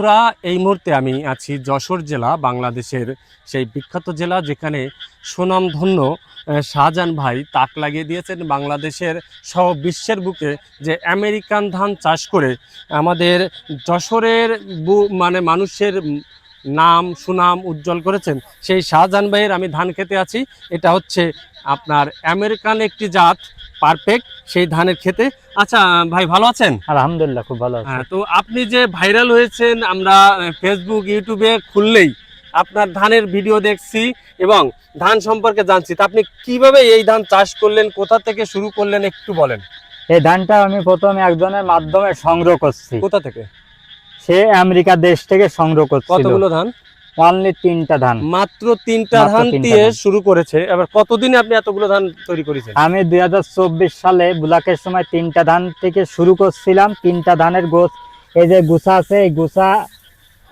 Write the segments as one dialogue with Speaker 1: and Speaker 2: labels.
Speaker 1: বন্ধুরা, এই মুহূর্তে আমি আছি যশোর জেলা, বাংলাদেশের সেই বিখ্যাত জেলা যেখানে সুনামধন্য শাহজাহান ভাই তাক লাগিয়ে দিয়েছেন বাংলাদেশের সহ বিশ্বের বুকে যে আমেরিকান ধান চাষ করে আমাদের যশোরের বু- মানে মানুষের নাম, সুনাম উজ্জ্বল করেছেন। সেই শাহজাহান ভাইয়ের আমি ধান খেতে আছি। এটা হচ্ছে আপনার আমেরিকান একটি জাত পারফেক্ট সেই ধানের খেতে আচ্ছা ভাই ভালো আছেন?
Speaker 2: আলহামদুলিল্লাহ খুব ভালো আছে।
Speaker 1: হ্যাঁ তো আপনি যে ভাইরাল হয়েছেন আমরা ফেসবুক ইউটিউবে খুললেই আপনার ধানের ভিডিও দেখছি এবং ধান সম্পর্কে জানছি। তা আপনি কীভাবে এই ধান চাষ করলেন কোথা থেকে শুরু করলেন একটু বলেন।
Speaker 2: এই ধানটা আমি প্রথমে একজনের মাধ্যমে সংগ্রহ করছি।
Speaker 1: কোথা থেকে?
Speaker 2: সে আমেরিকা দেশ থেকে সংগ্রহ করছিল।
Speaker 1: কতগুলো ধান?
Speaker 2: অনলি তিনটা ধান।
Speaker 1: মাত্র তিনটা ধান দিয়ে শুরু করেছে। এবার কতদিনে আপনি এতগুলো ধান তৈরি করেছেন?
Speaker 2: আমি দুই হাজার চব্বিশ সালে বুলাকের সময় তিনটা ধান থেকে শুরু করছিলাম। তিনটা ধানের গোছ এই যে গুছা আছে এই গুছা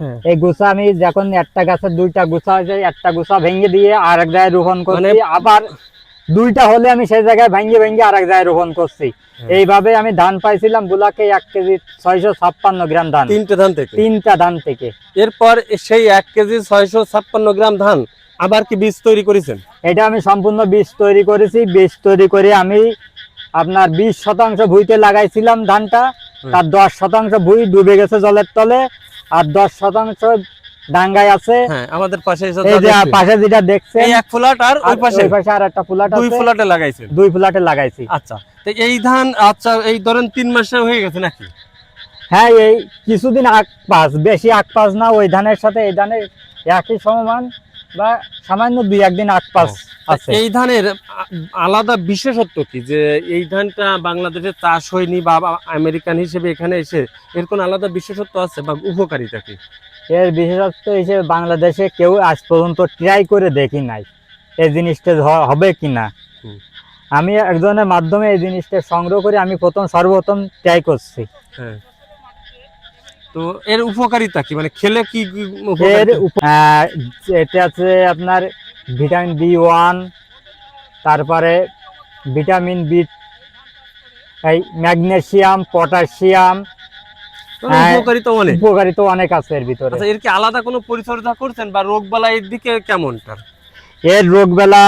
Speaker 1: হ্যাঁ।
Speaker 2: এই গুছা আমি যখন একটা গাছের দুইটা গুছা হয়েছে একটা গুছা ভেঙে দিয়ে আর এক জায়গায় রোপণ করছি।
Speaker 1: মানে-
Speaker 2: আবার দুইটা হলে আমি সেই জায়গায় ভেঙে ভেঙে আর এক জায়গায় রোপণ করছি।
Speaker 1: হ্যাঁ।
Speaker 2: এইভাবে আমি ধান পাইছিলাম বুলাকে এক কেজি ছয়শো ছাপ্পান্ন গ্রাম ধান।
Speaker 1: তিনটে ধান থেকে?
Speaker 2: তিনটা ধান থেকে।
Speaker 1: এরপর সেই এক কেজি ছয়শো ছাপ্পান্ন গ্রাম ধান আবার কি বীজ তৈরি করেছেন?
Speaker 2: এটা আমি সম্পূর্ণ বীজ তৈরি করেছি। বীজ তৈরি করে আমি আপনার বিশ শতাংশ ভুইতে লাগাইছিলাম ধানটা। তার দশ শতাংশ ভুই ডুবে গেছে জলের তলে। আর দশ শতাংশ ডাঙ্গায় আছে।
Speaker 1: হ্যাঁ আমাদের পাশে
Speaker 2: এই যে পাশে যেটা দেখছেন
Speaker 1: এই এক ফ্ল্যাট আর ওই পাশে।
Speaker 2: ওই পাশে আর একটা ফুলাট
Speaker 1: দুই
Speaker 2: আছে।
Speaker 1: ফ্ল্যাটে
Speaker 2: দুই ফুলাটে লাগাইছি।
Speaker 1: আচ্ছা তো এই ধান আচ্ছা এই ধরেন মাসে হয়ে গেছে নাকি?
Speaker 2: হ্যাঁ এই কিছুদিন আগ পাস বেশি আগ পাস না ওই ধানের সাথে এই ধানের একই সমান বা সামান্য দুই একদিন আগ পাস আছে।
Speaker 1: এই ধানের আলাদা বিশেষত্ব কি যে এই ধানটা বাংলাদেশে চাষ হয়নি বা বা আমেরিকান হিসেবে এখানে এসে এর কোন আলাদা বিশেষত্ব আছে বা উপকারিতা কি?
Speaker 2: এর বিশেষত্ব হিসেবে বাংলাদেশে কেউ আজ পর্যন্ত ট্রাই করে দেখি নাই এই জিনিসটা হবে কি
Speaker 1: না
Speaker 2: আমি একজনের মাধ্যমে এই জিনিসটা সংগ্রহ করে আমি প্রথম সর্বপ্রথম ট্রাই করছি।
Speaker 1: হ্যাঁ। তো এর উপকারিতা কি? মানে খেলে কি
Speaker 2: এর আহ, এটা আছে আপনার ভিটামিন বি ওয়ান তারপরে ভিটামিন বি এই ম্যাগনেসিয়াম পটাশিয়াম হ্যাঁ।
Speaker 1: উপকারিতা অনেক।
Speaker 2: উপকারিতা অনেক আছে এর ভিতরে।
Speaker 1: আচ্ছা এর কি আলাদা কোনো পরিচর্যা করছেন বা রোগ বালাইয়ের দিকে কেমন তার?
Speaker 2: এর রোগবেলা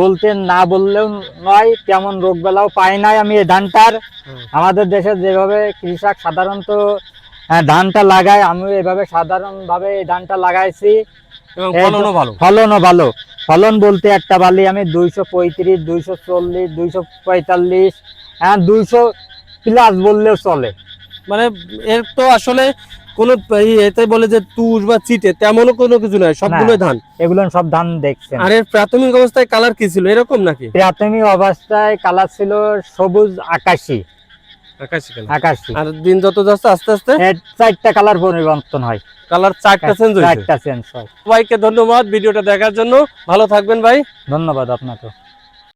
Speaker 2: বলতে না বললেও নয় তেমন রোগবেলাও পাই নাই আমি এই ধানটার। আমাদের দেশে যেভাবে কৃষক সাধারণত ধানটা লাগায় আমি এভাবে সাধারণভাবে এই ধানটা লাগাইছি।
Speaker 1: ফলনও ভালো।
Speaker 2: ফলনও ভালো। ফলন বলতে একটা বালি আমি দুইশো পঁয়ত্রিশ দুইশো চল্লিশ দুইশো পঁয়তাল্লিশ হ্যাঁ দুইশো প্লাস বললেও চলে।
Speaker 1: মানে এর তো আসলে কোনো এতে বলে যে তুষ বা চিটে তেমনও কোনো কিছু নয় সবগুলোই ধান।
Speaker 2: এগুলো সব ধান দেখছেন।
Speaker 1: আর এর প্রাথমিক অবস্থায় কালার কি ছিল এরকম নাকি?
Speaker 2: প্রাথমিক অবস্থায় কালার ছিল সবুজ আকাশি।
Speaker 1: আকাশি আর দিন যত যাচ্ছে আস্তে আস্তে?
Speaker 2: চারটা কালার পরিবর্তন হয়।
Speaker 1: কালার চারটা চেঞ্জ হয়েছে।
Speaker 2: চারটা চেঞ্জ হয়।
Speaker 1: সবাইকে ধন্যবাদ ভিডিওটা দেখার জন্য। ভালো থাকবেন ভাই।
Speaker 2: ধন্যবাদ আপনাকে